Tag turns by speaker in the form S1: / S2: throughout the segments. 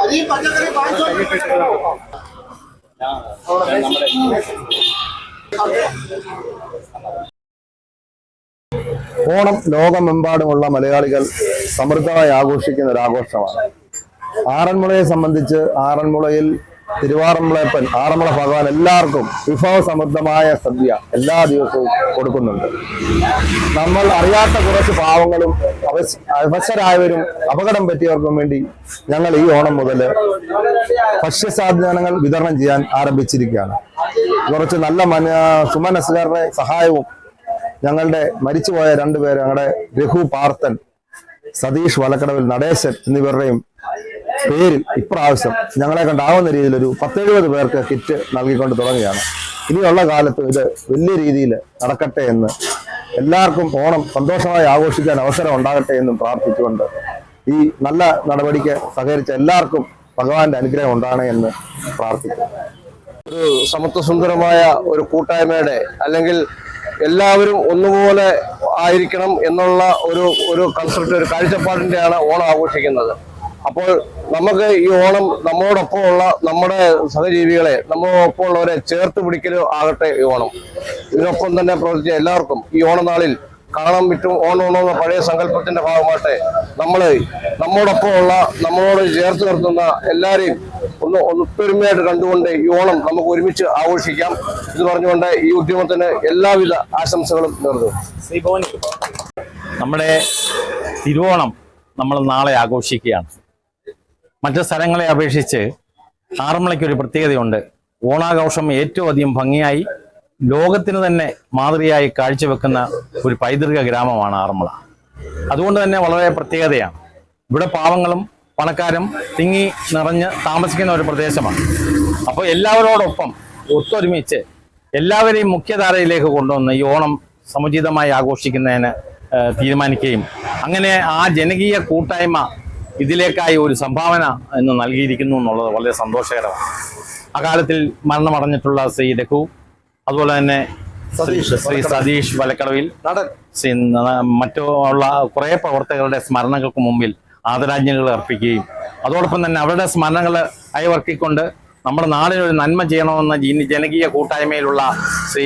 S1: അരി പച്ചക്കറി
S2: ഓണം ലോകമെമ്പാടുമുള്ള മലയാളികൾ സമൃദ്ധമായി ആഘോഷിക്കുന്ന ഒരു ആഘോഷമാണ്. ആറന്മുളയെ സംബന്ധിച്ച് ആറന്മുളയിൽ തിരുവാറന്മുളയപ്പൻ ആറന്മുള ഭഗവാൻ എല്ലാവർക്കും വിഭവസമൃദ്ധമായ സദ്യ എല്ലാ ദിവസവും കൊടുക്കുന്നുണ്ട്. നമ്മൾ അറിയാത്ത കുറച്ച് പാവങ്ങളും അവശ- അവശരായവരും അപകടം പറ്റിയവർക്കും വേണ്ടി ഞങ്ങൾ ഈ ഓണം മുതൽ ഭക്ഷ്യസാധനങ്ങൾ വിതരണം ചെയ്യാൻ ആരംഭിച്ചിരിക്കുകയാണ്. കുറച്ച് നല്ല മന സുമനസുകാരുടെ സഹായവും ഞങ്ങളുടെ മരിച്ചുപോയ രണ്ടുപേര് ഞങ്ങളുടെ രഘു പാർത്തൻ സതീഷ് വലക്കടവിൽ നടേശൻ എന്നിവരുടെയും പേരിൽ ഇപ്രാവശ്യം ഞങ്ങളെ കൊണ്ടാവുന്ന രീതിയിൽ ഒരു പത്തെഴുപത് പേർക്ക് കിറ്റ് നൽകിക്കൊണ്ട് തുടങ്ങുകയാണ്. ഇനിയുള്ള കാലത്ത് ഇത് വലിയ രീതിയിൽ നടക്കട്ടെ എന്ന് എല്ലാവർക്കും ഓണം സന്തോഷമായി ആഘോഷിക്കാൻ അവസരം ഉണ്ടാകട്ടെ എന്നും പ്രാർത്ഥിച്ചുകൊണ്ട് ഈ നല്ല നടപടിക്ക് സഹകരിച്ച എല്ലാവർക്കും ഭഗവാന്റെ അനുഗ്രഹം ഉണ്ടാണ് എന്ന് പ്രാർത്ഥിക്കുന്നു.
S3: ഒരു സമത്വസുന്ദരമായ ഒരു കൂട്ടായ്മയുടെ അല്ലെങ്കിൽ എല്ലാവരും ഒന്നുപോലെ ആയിരിക്കണം എന്നുള്ള ഒരു ഒരു കൺസെപ്റ്റ് ഒരു കാഴ്ചപ്പാടിന്റെയാണ് ഓണം ആഘോഷിക്കുന്നത്. അപ്പോൾ നമുക്ക് ഈ ഓണം നമ്മോടൊപ്പമുള്ള നമ്മുടെ സഹജീവികളെ നമ്മോടൊപ്പമുള്ളവരെ ചേർത്ത് പിടിക്കലോ ആകട്ടെ ഈ ഓണം. ഇതിനൊപ്പം തന്നെ പ്രവർത്തിച്ച എല്ലാവർക്കും ഈ ഓണനാളിൽ കാണാൻ വിറ്റും ഓണം എന്ന പഴയ സങ്കല്പത്തിന്റെ ഭാഗമായിട്ട് നമ്മൾ നമ്മോടൊപ്പമുള്ള നമ്മളോട് ചേർത്ത് നിർത്തുന്ന എല്ലാവരെയും ഒന്ന് ഒത്തൊരുമയായിട്ട് കണ്ടുകൊണ്ട് ഈ ഓണം നമുക്ക് ഒരുമിച്ച് ആഘോഷിക്കാം. ഇത് പറഞ്ഞുകൊണ്ട് ഈ ഉദ്യമത്തിന് എല്ലാവിധ ആശംസകളും നേർന്നു.
S4: നമ്മുടെ തിരുവോണം നമ്മൾ നാളെ ആഘോഷിക്കുകയാണ്. മറ്റു സ്ഥലങ്ങളെ അപേക്ഷിച്ച് ആറന്മുളയ്ക്ക് ഒരു പ്രത്യേകതയുണ്ട്. ഓണാഘോഷം ഏറ്റവും അധികം ഭംഗിയായി ലോകത്തിന് തന്നെ മാതൃകയായി കാഴ്ചവെക്കുന്ന ഒരു പൈതൃക ഗ്രാമമാണ് ആറന്മുള. അതുകൊണ്ട് തന്നെ വളരെ പ്രത്യേകതയാണ്. ഇവിടെ പാവങ്ങളും പണക്കാരും തിങ്ങി നിറഞ്ഞ് താമസിക്കുന്ന ഒരു പ്രദേശമാണ്. അപ്പോൾ എല്ലാവരോടൊപ്പം ഒത്തൊരുമിച്ച് എല്ലാവരെയും മുഖ്യധാരയിലേക്ക് കൊണ്ടുവന്ന് ഈ ഓണം സമുചിതമായി ആഘോഷിക്കുന്നതിന് തീരുമാനിക്കുകയും അങ്ങനെ ആ ജനകീയ കൂട്ടായ്മ ഇതിലേക്കായി ഒരു സംഭാവന എന്ന് നൽകിയിരിക്കുന്നു എന്നുള്ളത് വളരെ സന്തോഷകരമാണ്. അകാലത്തിൽ മരണമടഞ്ഞിട്ടുള്ള ശ്രീ രഘു അതുപോലെ തന്നെ ശ്രീ സതീഷ് വലക്കടവിൽ. മറ്റുള്ള കുറെ പ്രവർത്തകരുടെ സ്മരണകൾക്ക് മുമ്പിൽ ആദരാഞ്ജലികൾ അർപ്പിക്കുകയും അതോടൊപ്പം തന്നെ അവരുടെ സ്മരണകൾ അയവർക്കിക്കൊണ്ട് നമ്മുടെ നാടിനൊരു നന്മ ചെയ്യണമെന്ന ജനകീയ കൂട്ടായ്മയിലുള്ള ശ്രീ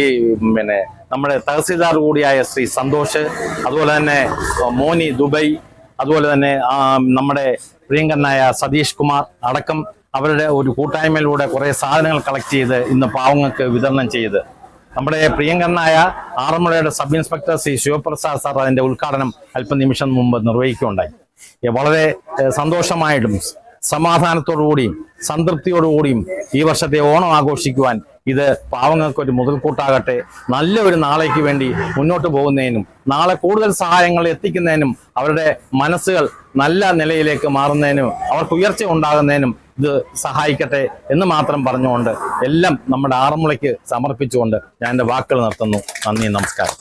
S4: പിന്നെ നമ്മുടെ തഹസീൽദാർ കൂടിയായ ശ്രീ സന്തോഷ് അതുപോലെ തന്നെ മോനി ദുബൈ അതുപോലെ തന്നെ നമ്മുടെ പ്രിയങ്കരനായ സതീഷ് കുമാർ അടക്കം അവരുടെ ഒരു കൂട്ടായ്മയിലൂടെ കുറേ സാധനങ്ങൾ കളക്ട് ചെയ്ത് ഇന്ന് പാവങ്ങൾക്ക് വിതരണം ചെയ്ത്. നമ്മുടെ പ്രിയങ്കരനായ ആറന്മുളയുടെ sub inspector Sri Sivaprasad sir അതിന്റെ ഉദ്ഘാടനം അല്പനിമിഷം മുമ്പ് നിർവഹിക്കുകയുണ്ടായി. വളരെ സന്തോഷമായിട്ടും സമാധാനത്തോടുകൂടിയും സംതൃപ്തിയോടുകൂടിയും ഈ വർഷത്തെ ഓണം ആഘോഷിക്കുവാൻ ഇത് പാവങ്ങൾക്ക് ഒരു മുതൽക്കൂട്ടാകട്ടെ. നല്ല ഒരു നാളേക്ക് വേണ്ടി മുന്നോട്ട് പോകുന്നതിനും നാളെ കൂടുതൽ സഹായങ്ങൾ എത്തിക്കുന്നതിനും അവരുടെ മനസ്സുകൾ നല്ല നിലയിലേക്ക് മാറുന്നതിനും അവർക്ക് ഉയർച്ച ഉണ്ടാകുന്നതിനും ഇത് സഹായിക്കട്ടെ എന്ന് മാത്രം പറഞ്ഞുകൊണ്ട് എല്ലാം നമ്മുടെ ആറന്മുളയ്ക്ക് സമർപ്പിച്ചുകൊണ്ട് ഞാൻ എന്റെ വാക്കുകൾ നിർത്തുന്നു. നന്ദി നമസ്കാരം.